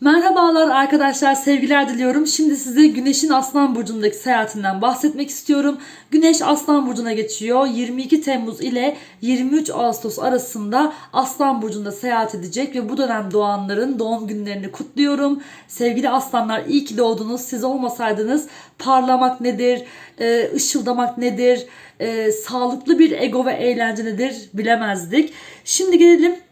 Merhabalar arkadaşlar, sevgiler diliyorum. Şimdi size Güneş'in Aslan Burcu'ndaki seyahatinden bahsetmek istiyorum. Güneş Aslan Burcu'na geçiyor. 22 Temmuz ile 23 Ağustos arasında Aslan Burcu'nda seyahat edecek ve bu dönem doğanların doğum günlerini kutluyorum. Sevgili aslanlar iyi ki doğdunuz. Siz olmasaydınız parlamak nedir, e, ışıldamak nedir, e, sağlıklı bir ego ve eğlence nedir bilemezdik. Şimdi gelelim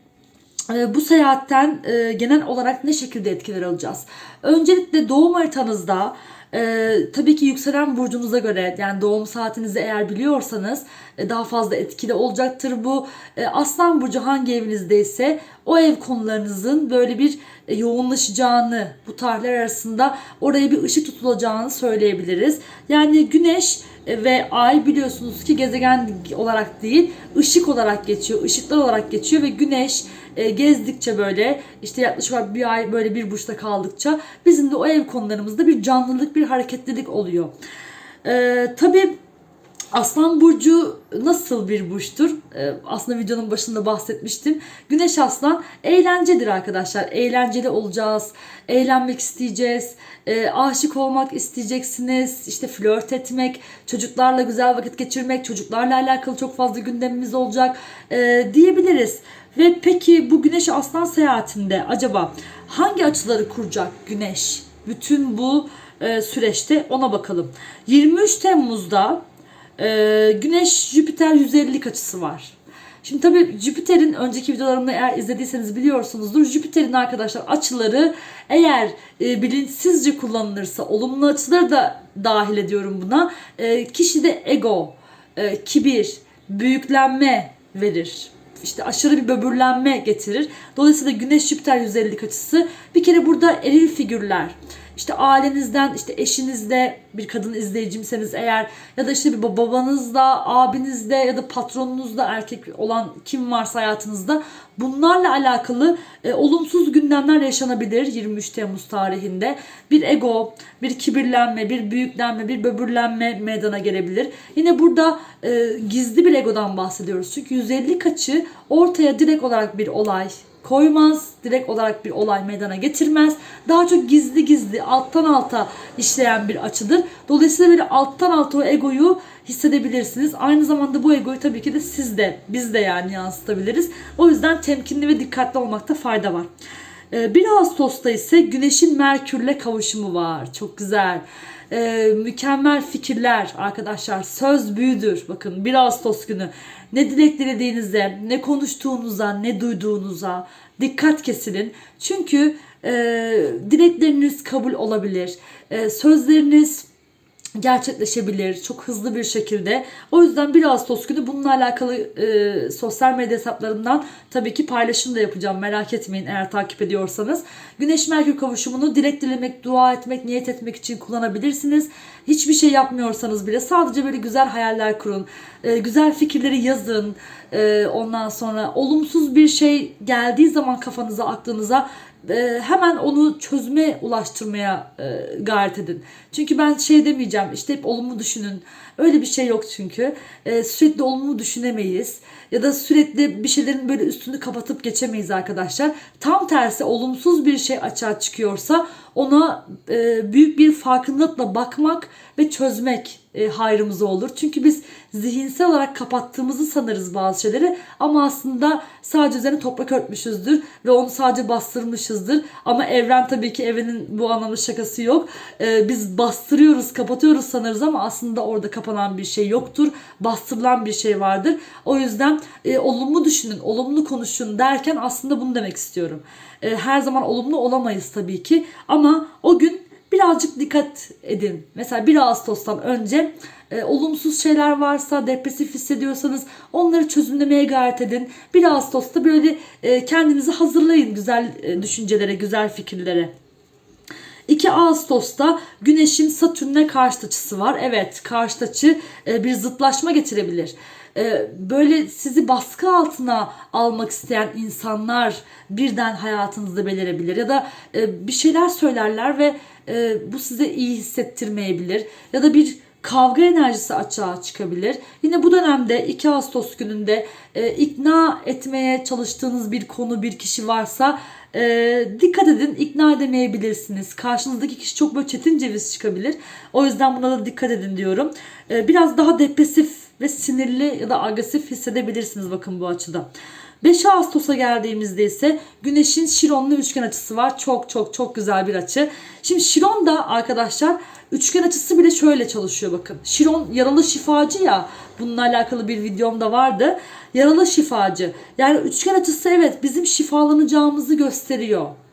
bu seyahatten e, genel olarak ne şekilde etkiler alacağız? Öncelikle doğum haritanızda e, tabii ki yükselen burcunuza göre yani doğum saatinizi eğer biliyorsanız daha fazla etkili olacaktır bu. E, Aslan burcu hangi evinizdeyse o ev konularınızın böyle bir e, yoğunlaşacağını bu tarihler arasında oraya bir ışık tutulacağını söyleyebiliriz. Yani güneş e, ve ay biliyorsunuz ki gezegen olarak değil ışık olarak geçiyor, ışıklar olarak geçiyor ve güneş e, gezdikçe böyle işte yaklaşık bir ay böyle bir burçta kaldıkça bizim de o ev konularımızda bir canlılık, bir hareketlilik oluyor. E, tabii Aslan Burcu nasıl bir burçtur? Ee, aslında videonun başında bahsetmiştim. Güneş Aslan eğlencedir arkadaşlar. Eğlenceli olacağız. Eğlenmek isteyeceğiz. E, aşık olmak isteyeceksiniz. İşte flört etmek, çocuklarla güzel vakit geçirmek, çocuklarla alakalı çok fazla gündemimiz olacak e, diyebiliriz. Ve peki bu Güneş Aslan seyahatinde acaba hangi açıları kuracak Güneş? Bütün bu e, süreçte ona bakalım. 23 Temmuz'da ee, Güneş Jüpiter 150'lik açısı var. Şimdi tabii Jüpiter'in önceki videolarımda eğer izlediyseniz biliyorsunuzdur. Jüpiter'in arkadaşlar açıları eğer e, bilinçsizce kullanılırsa olumlu açıları da dahil ediyorum buna. E, kişide ego, e, kibir, büyüklenme verir. İşte aşırı bir böbürlenme getirir. Dolayısıyla Güneş Jüpiter 150'lik açısı bir kere burada eril figürler işte ailenizden işte eşinizde bir kadın izleyicimseniz eğer ya da işte bir babanızda, abinizde ya da patronunuzda erkek olan kim varsa hayatınızda bunlarla alakalı e, olumsuz gündemler yaşanabilir 23 Temmuz tarihinde. Bir ego, bir kibirlenme, bir büyüklenme, bir böbürlenme meydana gelebilir. Yine burada e, gizli bir egodan bahsediyoruz. Çünkü 150 kaçı ortaya direkt olarak bir olay, koymaz. Direkt olarak bir olay meydana getirmez. Daha çok gizli gizli alttan alta işleyen bir açıdır. Dolayısıyla böyle alttan alta o egoyu hissedebilirsiniz. Aynı zamanda bu egoyu tabii ki de siz de biz de yani yansıtabiliriz. O yüzden temkinli ve dikkatli olmakta fayda var. 1 ee, Ağustos'ta ise Güneş'in Merkür'le kavuşumu var. Çok güzel. Ee, mükemmel fikirler arkadaşlar. Söz büyüdür. Bakın 1 Ağustos günü ne dilek dilediğinize, ne konuştuğunuza, ne duyduğunuza dikkat kesilin. Çünkü e, dilekleriniz kabul olabilir. E, sözleriniz gerçekleşebilir çok hızlı bir şekilde. O yüzden 1 Ağustos günü bununla alakalı e, sosyal medya hesaplarından tabii ki paylaşım da yapacağım. Merak etmeyin eğer takip ediyorsanız. Güneş Merkür kavuşumunu dilek dilemek, dua etmek, niyet etmek için kullanabilirsiniz. Hiçbir şey yapmıyorsanız bile sadece böyle güzel hayaller kurun. E, güzel fikirleri yazın. E, ondan sonra olumsuz bir şey geldiği zaman kafanıza, aklınıza e, hemen onu çözüme ulaştırmaya e, gayret edin. Çünkü ben şey demeyeceğim işte hep olumlu düşünün. Öyle bir şey yok çünkü. E, sürekli olumlu düşünemeyiz. Ya da sürekli bir şeylerin böyle üstünü kapatıp geçemeyiz arkadaşlar. Tam tersi olumsuz bir şey açığa çıkıyorsa ona e, büyük bir farkındalıkla bakmak ve çözmek e, hayrımıza olur. Çünkü biz zihinsel olarak kapattığımızı sanırız bazı şeyleri ama aslında sadece üzerine toprak örtmüşüzdür ve onu sadece bastırmışızdır. Ama evren tabii ki evrenin bu anlamda şakası yok. E, biz bastırıyoruz, kapatıyoruz sanırız ama aslında orada kapanan bir şey yoktur. Bastırılan bir şey vardır. O yüzden e, olumlu düşünün, olumlu konuşun derken aslında bunu demek istiyorum. E, her zaman olumlu olamayız tabii ki ama o gün birazcık dikkat edin. Mesela 1 Ağustos'tan önce e, olumsuz şeyler varsa, depresif hissediyorsanız onları çözümlemeye gayret edin. 1 Ağustos'ta böyle e, kendinizi hazırlayın güzel e, düşüncelere, güzel fikirlere. 2 Ağustos'ta Güneş'in Satürn'e karşı açısı var. Evet karşı açı e, bir zıtlaşma getirebilir. E, böyle sizi baskı altına almak isteyen insanlar birden hayatınızda belirebilir. Ya da e, bir şeyler söylerler ve bu size iyi hissettirmeyebilir. Ya da bir kavga enerjisi açığa çıkabilir. Yine bu dönemde 2 Ağustos gününde e, ikna etmeye çalıştığınız bir konu bir kişi varsa e, dikkat edin ikna edemeyebilirsiniz. Karşınızdaki kişi çok böyle çetin ceviz çıkabilir. O yüzden buna da dikkat edin diyorum. E, biraz daha depresif ve sinirli ya da agresif hissedebilirsiniz bakın bu açıda. 5 Ağustos'a geldiğimizde ise Güneş'in Şiron'la üçgen açısı var. Çok çok çok güzel bir açı. Şimdi Şiron da arkadaşlar üçgen açısı bile şöyle çalışıyor bakın. Şiron yaralı şifacı ya. Bununla alakalı bir videom da vardı. Yaralı şifacı. Yani üçgen açısı evet bizim şifalanacağımızı gösteriyor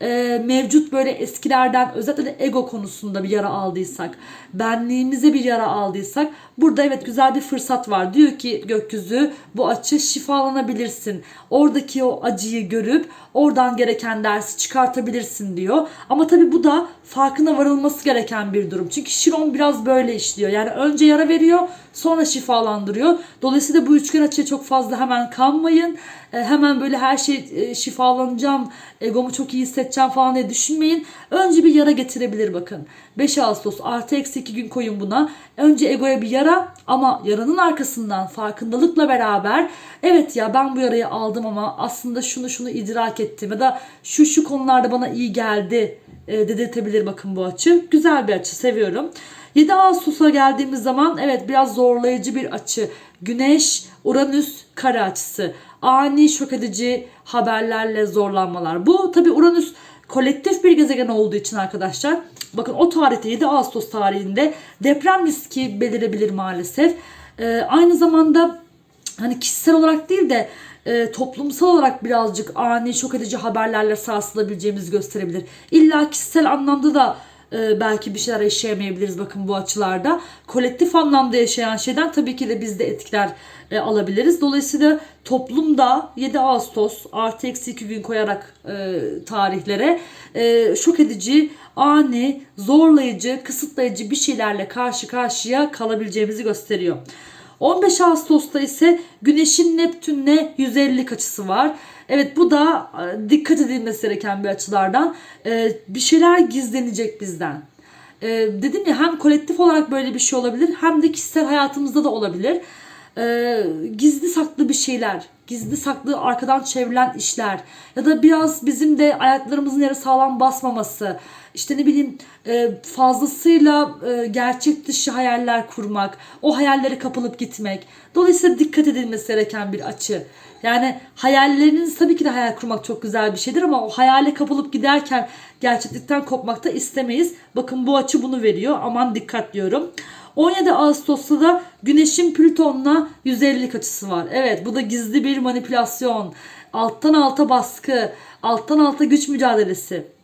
e, mevcut böyle eskilerden özellikle ego konusunda bir yara aldıysak, benliğimize bir yara aldıysak burada evet güzel bir fırsat var. Diyor ki gökyüzü bu açı şifalanabilirsin. Oradaki o acıyı görüp oradan gereken dersi çıkartabilirsin diyor. Ama tabii bu da farkına varılması gereken bir durum. Çünkü Şiron biraz böyle işliyor. Yani önce yara veriyor sonra şifalandırıyor. Dolayısıyla bu üçgen açıya çok fazla hemen kanmayın. E, hemen böyle her şey e, şifalanacağım, egomu çok iyi hissedeceğim falan diye düşünmeyin. Önce bir yara getirebilir bakın. 5 Ağustos artı eksi 2 gün koyun buna. Önce egoya bir yara ama yaranın arkasından farkındalıkla beraber evet ya ben bu yarayı aldım ama aslında şunu şunu idrak ettim ya da şu şu konularda bana iyi geldi e, dedirtebilir bakın bu açı. Güzel bir açı seviyorum. 7 Ağustos'a geldiğimiz zaman evet biraz zorlayıcı bir açı. Güneş, Uranüs kare açısı. Ani şok edici haberlerle zorlanmalar. Bu tabi Uranüs kolektif bir gezegen olduğu için arkadaşlar. Bakın o tarihte 7 Ağustos tarihinde deprem riski belirebilir maalesef. Ee, aynı zamanda hani kişisel olarak değil de e, toplumsal olarak birazcık ani şok edici haberlerle sarsılabileceğimizi gösterebilir. İlla kişisel anlamda da e, belki bir şeyler yaşayamayabiliriz bakın bu açılarda. Kolektif anlamda yaşayan şeyden tabii ki de biz de etkiler e, alabiliriz. Dolayısıyla toplumda 7 Ağustos artı eksi 2 gün koyarak e, tarihlere e, şok edici, ani, zorlayıcı, kısıtlayıcı bir şeylerle karşı karşıya kalabileceğimizi gösteriyor. 15 Ağustos'ta ise Güneş'in Neptün'le 150 açısı var. Evet bu da e, dikkat edilmesi gereken bir açılardan. E, bir şeyler gizlenecek bizden. E, dedim ya hem kolektif olarak böyle bir şey olabilir hem de kişisel hayatımızda da olabilir. Gizli saklı bir şeyler, gizli saklı arkadan çevrilen işler ya da biraz bizim de ayaklarımızın yere sağlam basmaması, işte ne bileyim fazlasıyla gerçek dışı hayaller kurmak, o hayallere kapılıp gitmek. Dolayısıyla dikkat edilmesi gereken bir açı. Yani hayalleriniz tabii ki de hayal kurmak çok güzel bir şeydir ama o hayale kapılıp giderken gerçeklikten kopmak da istemeyiz. Bakın bu açı bunu veriyor. Aman dikkat diyorum. 17 Ağustos'ta da Güneş'in Plüton'la 150 açısı var. Evet bu da gizli bir manipülasyon. Alttan alta baskı, alttan alta güç mücadelesi.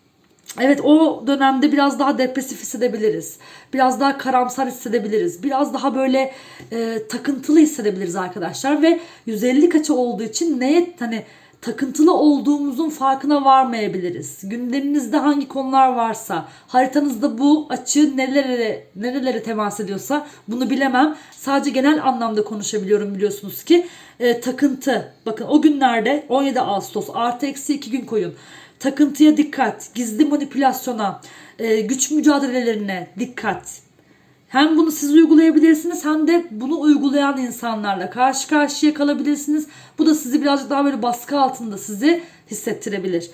Evet o dönemde biraz daha depresif hissedebiliriz. Biraz daha karamsar hissedebiliriz. Biraz daha böyle e, takıntılı hissedebiliriz arkadaşlar. Ve 150 kaçı olduğu için neye hani takıntılı olduğumuzun farkına varmayabiliriz. Gündeminizde hangi konular varsa, haritanızda bu açı nerelere nerelere temas ediyorsa bunu bilemem. Sadece genel anlamda konuşabiliyorum biliyorsunuz ki. E, takıntı. Bakın o günlerde 17 Ağustos artı eksi 2 gün koyun takıntıya dikkat, gizli manipülasyona, e, güç mücadelelerine dikkat. Hem bunu siz uygulayabilirsiniz hem de bunu uygulayan insanlarla karşı karşıya kalabilirsiniz. Bu da sizi birazcık daha böyle baskı altında sizi hissettirebilir.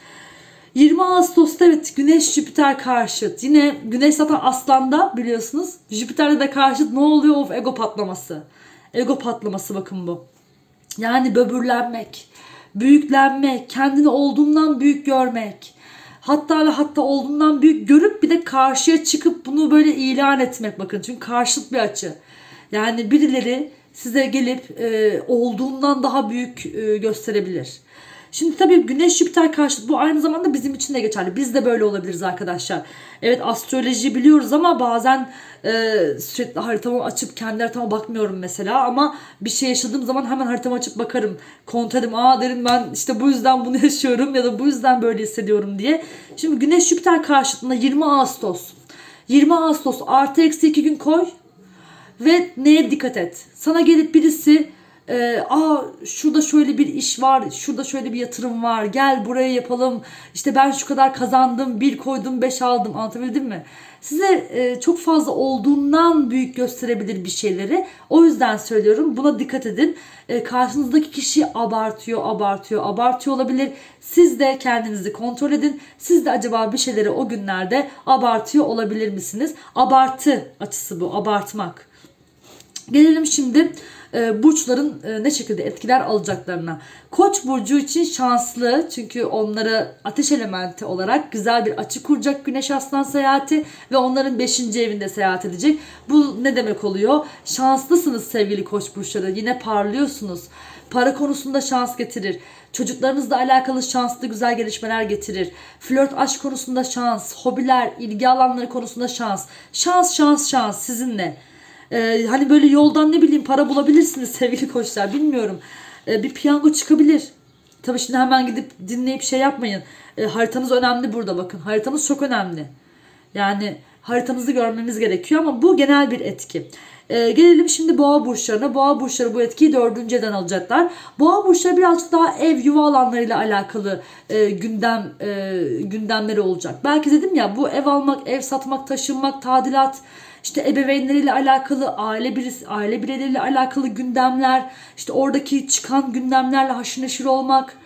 20 Ağustos'ta evet Güneş Jüpiter karşıt. Yine Güneş zaten Aslan'da biliyorsunuz. Jüpiter'de de karşıt ne oluyor? Of ego patlaması. Ego patlaması bakın bu. Yani böbürlenmek büyüklenmek, kendini olduğundan büyük görmek. Hatta ve hatta olduğundan büyük görüp bir de karşıya çıkıp bunu böyle ilan etmek bakın. Çünkü karşıt bir açı. Yani birileri size gelip e, olduğundan daha büyük e, gösterebilir. Şimdi tabii Güneş Jüpiter karşıtı bu aynı zamanda bizim için de geçerli. Biz de böyle olabiliriz arkadaşlar. Evet astroloji biliyoruz ama bazen e, sürekli haritamı açıp kendi haritama bakmıyorum mesela ama bir şey yaşadığım zaman hemen haritamı açıp bakarım. Kontrol ederim. Aa derim ben işte bu yüzden bunu yaşıyorum ya da bu yüzden böyle hissediyorum diye. Şimdi Güneş Jüpiter karşıtında 20 Ağustos. 20 Ağustos artı eksi 2 gün koy ve neye dikkat et. Sana gelip birisi e, aa şurada şöyle bir iş var, şurada şöyle bir yatırım var, gel buraya yapalım, işte ben şu kadar kazandım, bir koydum, beş aldım anlatabildim mi? Size e, çok fazla olduğundan büyük gösterebilir bir şeyleri. O yüzden söylüyorum buna dikkat edin. E, karşınızdaki kişi abartıyor, abartıyor, abartıyor olabilir. Siz de kendinizi kontrol edin. Siz de acaba bir şeyleri o günlerde abartıyor olabilir misiniz? Abartı açısı bu, abartmak. Gelelim şimdi e, burçların e, ne şekilde etkiler alacaklarına. Koç burcu için şanslı çünkü onları ateş elementi olarak güzel bir açı kuracak Güneş Aslan seyahati ve onların 5. evinde seyahat edecek. Bu ne demek oluyor? Şanslısınız sevgili koç burçları. Yine parlıyorsunuz. Para konusunda şans getirir. Çocuklarınızla alakalı şanslı güzel gelişmeler getirir. Flört aşk konusunda şans, hobiler, ilgi alanları konusunda şans. Şans şans şans sizinle. Ee, hani böyle yoldan ne bileyim para bulabilirsiniz sevgili koçlar bilmiyorum. Ee, bir piyango çıkabilir. Tabii şimdi hemen gidip dinleyip şey yapmayın. Ee, haritanız önemli burada bakın. Haritanız çok önemli. Yani haritanızı görmemiz gerekiyor ama bu genel bir etki. Ee, gelelim şimdi boğa burçlarına. Boğa burçları bu etkiyi dördüncü evden alacaklar. Boğa burçları birazcık daha ev yuva alanlarıyla alakalı e, gündem e, gündemleri olacak. Belki dedim ya bu ev almak, ev satmak, taşınmak, tadilat, işte ebeveynleriyle alakalı, aile birisi, aile bireyleriyle alakalı gündemler, işte oradaki çıkan gündemlerle haşır neşir olmak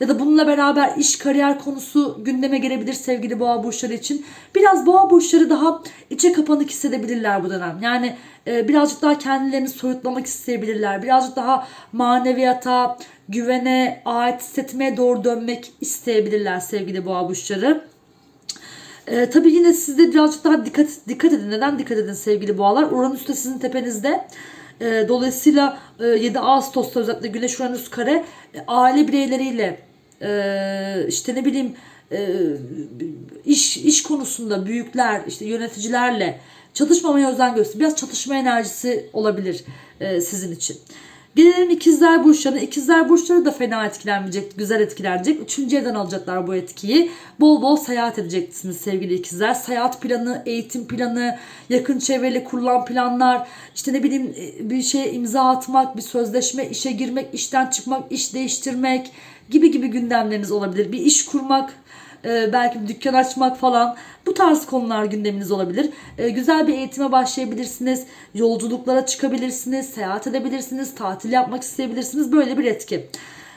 ya da bununla beraber iş kariyer konusu gündeme gelebilir sevgili boğa burçları için. Biraz boğa burçları daha içe kapanık hissedebilirler bu dönem. Yani e, birazcık daha kendilerini soyutlamak isteyebilirler. Birazcık daha maneviyata, güvene, ait hissetmeye doğru dönmek isteyebilirler sevgili boğa burçları. Ee, tabii yine siz de birazcık daha dikkat dikkat edin. Neden dikkat edin sevgili boğalar? Uranüs de sizin tepenizde. Ee, dolayısıyla e, 7 Ağustos'ta özellikle Güneş Uranüs kare e, aile bireyleriyle e, işte ne bileyim e, iş iş konusunda büyükler işte yöneticilerle çatışmamaya özen gösterin. Biraz çatışma enerjisi olabilir e, sizin için. Gelelim ikizler burçlarına. İkizler burçları da fena etkilenmeyecek, güzel etkilenecek. Üçüncü evden alacaklar bu etkiyi. Bol bol seyahat edeceksiniz sevgili ikizler. Seyahat planı, eğitim planı, yakın çevreyle kurulan planlar, işte ne bileyim e, bir şeye imza atmak, bir sözleşme, işe girmek, işten çıkmak, iş değiştirmek gibi gibi gündemleriniz olabilir. Bir iş kurmak, e, belki bir dükkan açmak falan bu tarz konular gündeminiz olabilir. E, güzel bir eğitime başlayabilirsiniz, yolculuklara çıkabilirsiniz, seyahat edebilirsiniz, tatil yapmak isteyebilirsiniz. Böyle bir etki.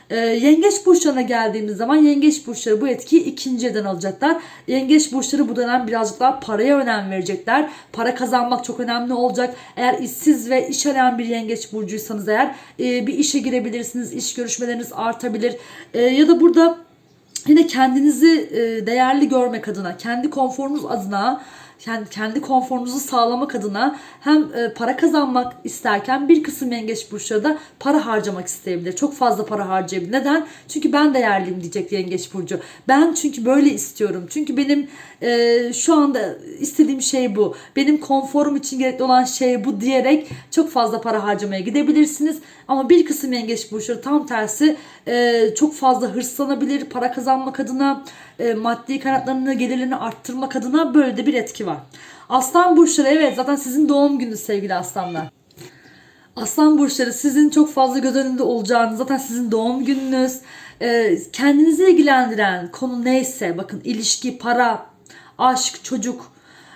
E, yengeç burçlarına geldiğimiz zaman yengeç burçları bu etkiyi ikinci evden alacaklar. Yengeç burçları bu dönem birazcık daha paraya önem verecekler. Para kazanmak çok önemli olacak. Eğer işsiz ve iş arayan bir yengeç burcuysanız eğer e, bir işe girebilirsiniz. İş görüşmeleriniz artabilir. E, ya da burada yine kendinizi değerli görmek adına, kendi konforunuz adına, kendi, kendi konforunuzu sağlamak adına hem e, para kazanmak isterken bir kısım yengeç burçları da para harcamak isteyebilir. Çok fazla para harcayabilir. Neden? Çünkü ben değerliyim diyecek yengeç burcu. Ben çünkü böyle istiyorum. Çünkü benim e, şu anda istediğim şey bu. Benim konforum için gerekli olan şey bu diyerek çok fazla para harcamaya gidebilirsiniz. Ama bir kısım yengeç burçları tam tersi e, çok fazla hırslanabilir. Para kazanmak adına, e, maddi kaynaklarını, gelirlerini arttırmak adına böyle de bir etki var. Aslan burçları evet zaten sizin doğum gününüz sevgili aslanlar. Aslan burçları sizin çok fazla göz önünde olacağınız zaten sizin doğum gününüz. Ee, kendinizi ilgilendiren konu neyse bakın ilişki, para, aşk, çocuk,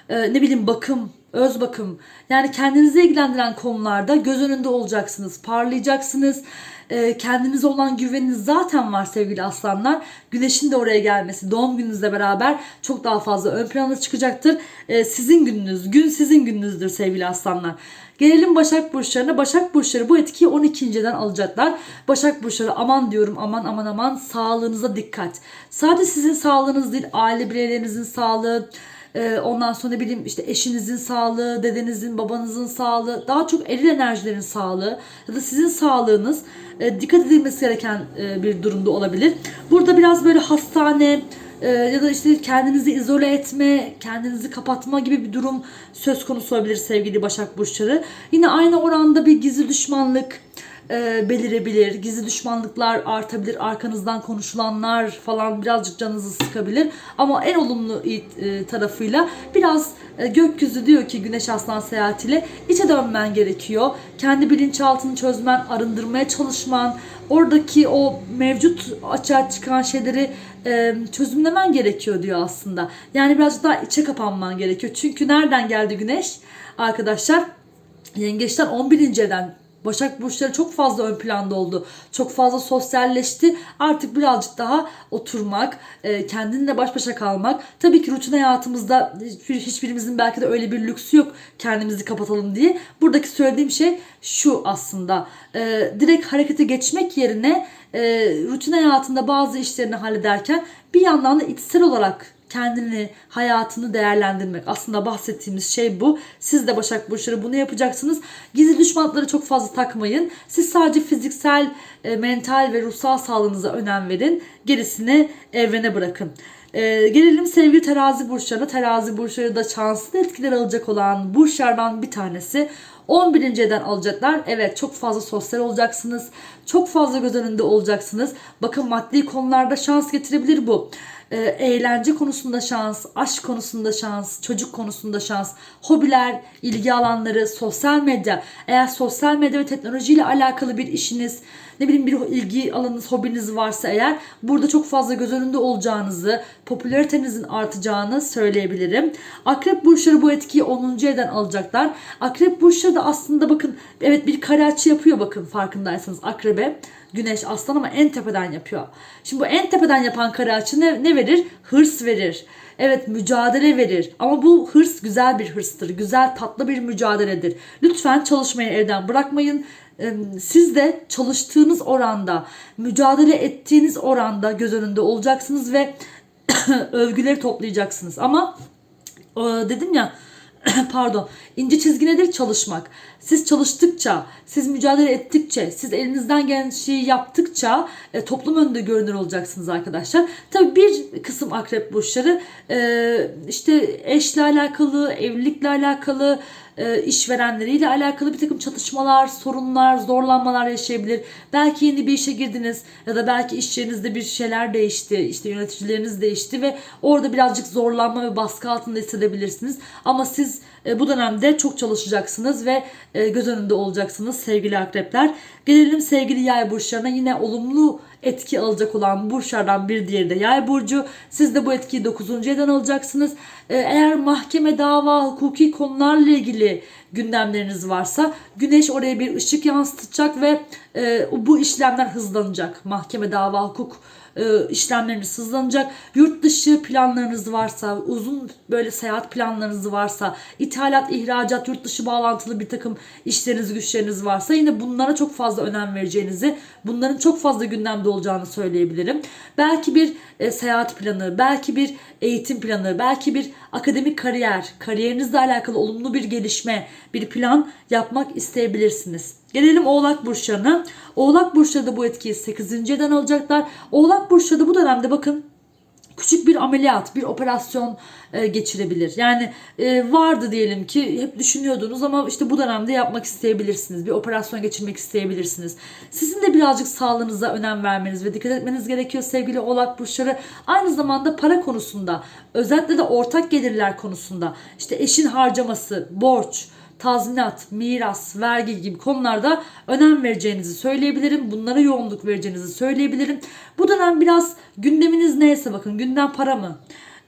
e, ne bileyim bakım, öz bakım. Yani kendinizi ilgilendiren konularda göz önünde olacaksınız, parlayacaksınız. E, kendinize olan güveniniz zaten var sevgili aslanlar. Güneşin de oraya gelmesi doğum gününüzle beraber çok daha fazla ön plana çıkacaktır. E, sizin gününüz, gün sizin gününüzdür sevgili aslanlar. Gelelim Başak Burçlarına. Başak Burçları bu etkiyi 12.den alacaklar. Başak Burçları aman diyorum aman aman aman sağlığınıza dikkat. Sadece sizin sağlığınız değil aile bireylerinizin sağlığı, ee, ondan sonra ne bileyim işte eşinizin sağlığı, dedenizin, babanızın sağlığı, daha çok eril enerjilerin sağlığı ya da sizin sağlığınız e, dikkat edilmesi gereken e, bir durumda olabilir. Burada biraz böyle hastane e, ya da işte kendinizi izole etme, kendinizi kapatma gibi bir durum söz konusu olabilir sevgili Başak Burçları. Yine aynı oranda bir gizli düşmanlık, e, belirebilir. Gizli düşmanlıklar artabilir. Arkanızdan konuşulanlar falan birazcık canınızı sıkabilir. Ama en olumlu e, tarafıyla biraz e, gökyüzü diyor ki Güneş Aslan seyahatiyle içe dönmen gerekiyor. Kendi bilinçaltını çözmen, arındırmaya çalışman, oradaki o mevcut açığa çıkan şeyleri e, çözümlemen gerekiyor diyor aslında. Yani birazcık daha içe kapanman gerekiyor. Çünkü nereden geldi Güneş? Arkadaşlar Yengeçten 11. evden Başak burçları çok fazla ön planda oldu. Çok fazla sosyalleşti. Artık birazcık daha oturmak, e, kendinle baş başa kalmak. Tabii ki rutin hayatımızda hiçbir, hiçbirimizin belki de öyle bir lüksü yok kendimizi kapatalım diye. Buradaki söylediğim şey şu aslında. E, direkt harekete geçmek yerine e, rutin hayatında bazı işlerini hallederken bir yandan da içsel olarak kendini, hayatını değerlendirmek. Aslında bahsettiğimiz şey bu. Siz de Başak Burçları bunu yapacaksınız. Gizli düşmanlıkları çok fazla takmayın. Siz sadece fiziksel, e, mental ve ruhsal sağlığınıza önem verin. Gerisini evrene bırakın. Ee, gelelim sevgili terazi burçlarına. Terazi burçları da şanslı etkiler alacak olan burçlardan bir tanesi. 11. evden alacaklar. Evet çok fazla sosyal olacaksınız. Çok fazla göz önünde olacaksınız. Bakın maddi konularda şans getirebilir bu e, eğlence konusunda şans, aşk konusunda şans, çocuk konusunda şans, hobiler, ilgi alanları, sosyal medya. Eğer sosyal medya ve teknolojiyle alakalı bir işiniz, ne bileyim bir ilgi alanınız, hobiniz varsa eğer burada çok fazla göz önünde olacağınızı, popülaritenizin artacağını söyleyebilirim. Akrep burçları bu etkiyi 10. evden alacaklar. Akrep burçları da aslında bakın evet bir kare açı yapıyor bakın farkındaysanız akrebe. Güneş aslan ama en tepeden yapıyor. Şimdi bu en tepeden yapan kare açı ne, ne verir? Hırs verir. Evet mücadele verir. Ama bu hırs güzel bir hırstır. Güzel tatlı bir mücadeledir. Lütfen çalışmayı evden bırakmayın. Siz de çalıştığınız oranda, mücadele ettiğiniz oranda göz önünde olacaksınız ve övgüleri toplayacaksınız. Ama dedim ya pardon ince çizgi nedir? Çalışmak. Siz çalıştıkça, siz mücadele ettikçe, siz elinizden gelen şeyi yaptıkça e, toplum önünde görünür olacaksınız arkadaşlar. Tabii bir kısım akrep burçları e, işte eşle alakalı, evlilikle alakalı, e, işverenleriyle alakalı bir takım çatışmalar, sorunlar, zorlanmalar yaşayabilir. Belki yeni bir işe girdiniz ya da belki iş yerinizde bir şeyler değişti. işte yöneticileriniz değişti ve orada birazcık zorlanma ve baskı altında hissedebilirsiniz. Ama siz e, bu dönemde çok çalışacaksınız ve e, göz önünde olacaksınız sevgili akrepler. Gelelim sevgili yay burçlarına yine olumlu etki alacak olan burçlardan bir diğeri de yay burcu. Siz de bu etkiyi 9. evden alacaksınız. Ee, eğer mahkeme, dava, hukuki konularla ilgili gündemleriniz varsa güneş oraya bir ışık yansıtacak ve e, bu işlemler hızlanacak. Mahkeme, dava, hukuk e, işlemleriniz hızlanacak. Yurt dışı planlarınız varsa, uzun böyle seyahat planlarınız varsa, ithalat, ihracat, yurt dışı bağlantılı bir takım işleriniz, güçleriniz varsa yine bunlara çok fazla önem vereceğinizi, bunların çok fazla gündemde olacağını söyleyebilirim. Belki bir e, seyahat planı, belki bir eğitim planı, belki bir akademik kariyer, kariyerinizle alakalı olumlu bir gelişme, bir plan yapmak isteyebilirsiniz. Gelelim Oğlak Burçlarına. Oğlak Burçları da bu etkiyi 8. evden alacaklar. Oğlak Burçları da bu dönemde bakın küçük bir ameliyat, bir operasyon e, geçirebilir. Yani e, vardı diyelim ki hep düşünüyordunuz ama işte bu dönemde yapmak isteyebilirsiniz. Bir operasyon geçirmek isteyebilirsiniz. Sizin de birazcık sağlığınıza önem vermeniz ve dikkat etmeniz gerekiyor sevgili oğlak burçları. Aynı zamanda para konusunda, özellikle de ortak gelirler konusunda, işte eşin harcaması, borç, tazminat, miras, vergi gibi konularda önem vereceğinizi söyleyebilirim. Bunlara yoğunluk vereceğinizi söyleyebilirim. Bu dönem biraz gündeminiz neyse bakın gündem para mı?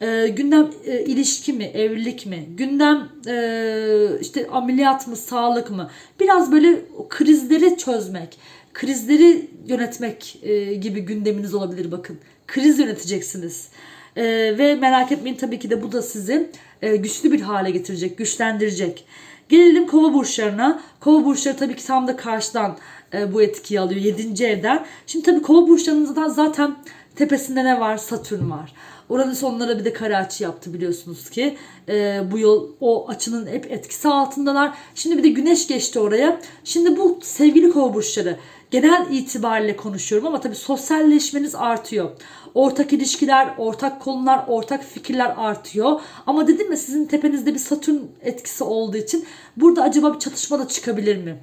E, gündem e, ilişki mi, evlilik mi? Gündem e, işte ameliyat mı, sağlık mı? Biraz böyle krizleri çözmek, krizleri yönetmek e, gibi gündeminiz olabilir bakın. Kriz yöneteceksiniz. E, ve merak etmeyin tabii ki de bu da sizi e, güçlü bir hale getirecek, güçlendirecek. Gelelim kova burçlarına. Kova burçları tabii ki tam da karşıdan e, bu etkiyi alıyor 7. evden. Şimdi tabii kova burçlarının zaten tepesinde ne var? Satürn var. Uranüs onlara bir de kare açı yaptı biliyorsunuz ki. E, bu yol o açının hep etkisi altındalar. Şimdi bir de güneş geçti oraya. Şimdi bu sevgili kova burçları genel itibariyle konuşuyorum ama tabii sosyalleşmeniz artıyor. Ortak ilişkiler, ortak konular, ortak fikirler artıyor. Ama dedim ya sizin tepenizde bir satürn etkisi olduğu için burada acaba bir çatışma da çıkabilir mi?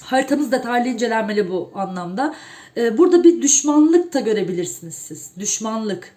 Haritanız detaylı incelenmeli bu anlamda. Ee, burada bir düşmanlık da görebilirsiniz siz. Düşmanlık.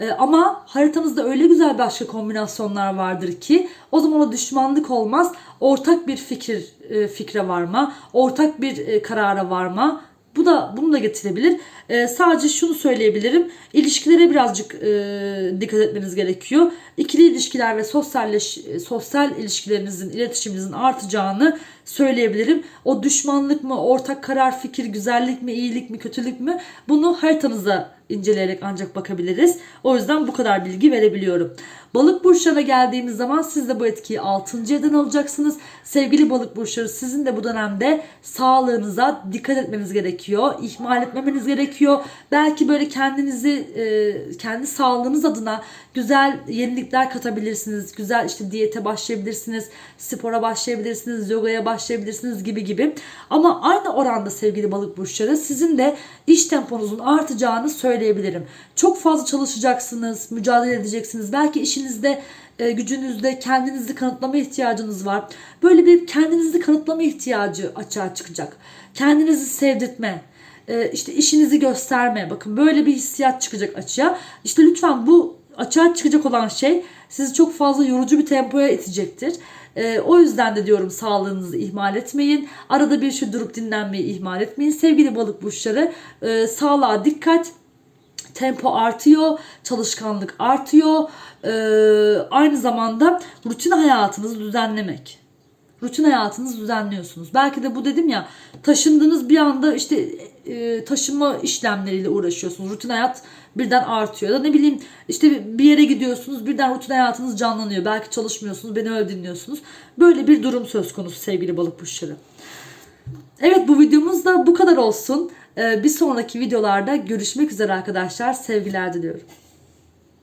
Ee, ama haritanızda öyle güzel başka kombinasyonlar vardır ki o zaman o düşmanlık olmaz. Ortak bir fikir e, fikre varma, ortak bir e, karara varma. Bu da bunu da getirebilir. Ee, sadece şunu söyleyebilirim. İlişkilere birazcık e, dikkat etmeniz gerekiyor. İkili ilişkiler ve sosyalleş, sosyal ilişkilerinizin, iletişiminizin artacağını söyleyebilirim. O düşmanlık mı, ortak karar fikir, güzellik mi, iyilik mi, kötülük mü? Bunu haritanıza inceleyerek ancak bakabiliriz. O yüzden bu kadar bilgi verebiliyorum. Balık burçlarına geldiğimiz zaman siz de bu etkiyi 6. evden alacaksınız. Sevgili balık burçları sizin de bu dönemde sağlığınıza dikkat etmeniz gerekiyor. İhmal etmemeniz gerekiyor. Belki böyle kendinizi e, kendi sağlığınız adına güzel yenilikler katabilirsiniz. Güzel işte diyete başlayabilirsiniz. Spora başlayabilirsiniz. Yogaya başlayabilirsiniz gibi gibi. Ama aynı oranda sevgili balık burçları sizin de iş temponuzun artacağını söyleyebilirim. Çok fazla çalışacaksınız, mücadele edeceksiniz. Belki işinizde e, gücünüzde kendinizi kanıtlama ihtiyacınız var. Böyle bir kendinizi kanıtlama ihtiyacı açığa çıkacak. Kendinizi sevdirtme, e, işte işinizi gösterme. Bakın böyle bir hissiyat çıkacak açığa. İşte lütfen bu açığa çıkacak olan şey sizi çok fazla yorucu bir tempoya itecektir. E, o yüzden de diyorum sağlığınızı ihmal etmeyin. Arada bir şu durup dinlenmeyi ihmal etmeyin. Sevgili balık burçları e, sağlığa dikkat tempo artıyor, çalışkanlık artıyor. Ee, aynı zamanda rutin hayatınızı düzenlemek. Rutin hayatınızı düzenliyorsunuz. Belki de bu dedim ya taşındığınız bir anda işte e, taşınma işlemleriyle uğraşıyorsunuz. Rutin hayat birden artıyor. Da ne bileyim işte bir yere gidiyorsunuz birden rutin hayatınız canlanıyor. Belki çalışmıyorsunuz beni öyle dinliyorsunuz. Böyle bir durum söz konusu sevgili balık burçları. Evet bu videomuz da bu kadar olsun. Ee, Bir sonraki videolarda görüşmek üzere arkadaşlar. Sevgiler diliyorum.